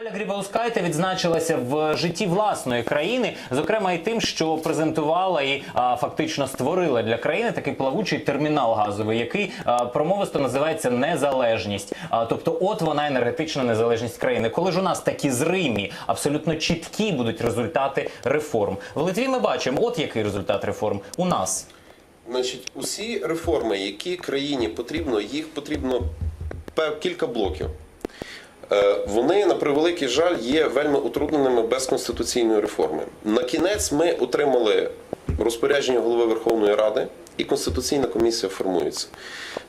Галя Грібаускайте відзначилася в житті власної країни, зокрема і тим, що презентувала і а, фактично створила для країни такий плавучий термінал газовий, який а, промовисто називається незалежність. А, тобто, от вона енергетична незалежність країни. Коли ж у нас такі зримі, абсолютно чіткі будуть результати реформ. В Литві ми бачимо, от який результат реформ у нас. Значить, усі реформи, які країні потрібно, їх потрібно кілька блоків. Е, Вони, на превеликий жаль, є вельми утрудненими без конституційної реформи. На кінець ми отримали розпорядження голови Верховної Ради, і Конституційна комісія формується.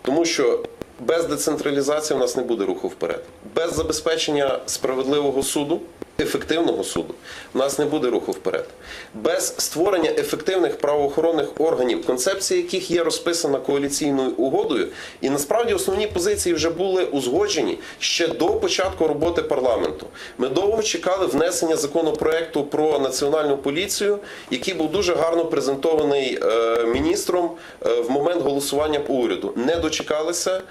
Тому що без децентралізації в нас не буде руху вперед. Без забезпечення справедливого суду, ефективного суду, в нас не буде руху вперед. Без створення ефективних правоохоронних органів, концепція яких є розписана коаліційною угодою, і насправді основні позиції вже були узгоджені ще до початку роботи парламенту. Ми довго чекали внесення законопроекту про національну поліцію, який був дуже гарно презентований е, міністром е, в момент голосування по уряду. Не дочекалися.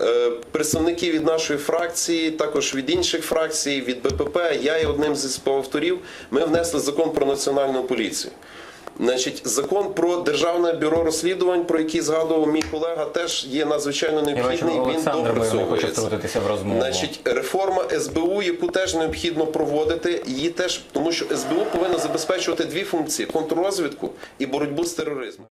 Е, Представники від нашої фракції, також від інших фракцій, від БПП, я є одним зі співавторів. Ми внесли закон про національну поліцію. Значить, закон про державне бюро розслідувань, про який згадував мій колега, теж є надзвичайно Я бачу, необхідний. Він допрацьовується. втрутитися в розмову. Значить, реформа СБУ, яку теж необхідно проводити, її теж тому, що СБУ повинна забезпечувати дві функції: контррозвідку і боротьбу з тероризмом.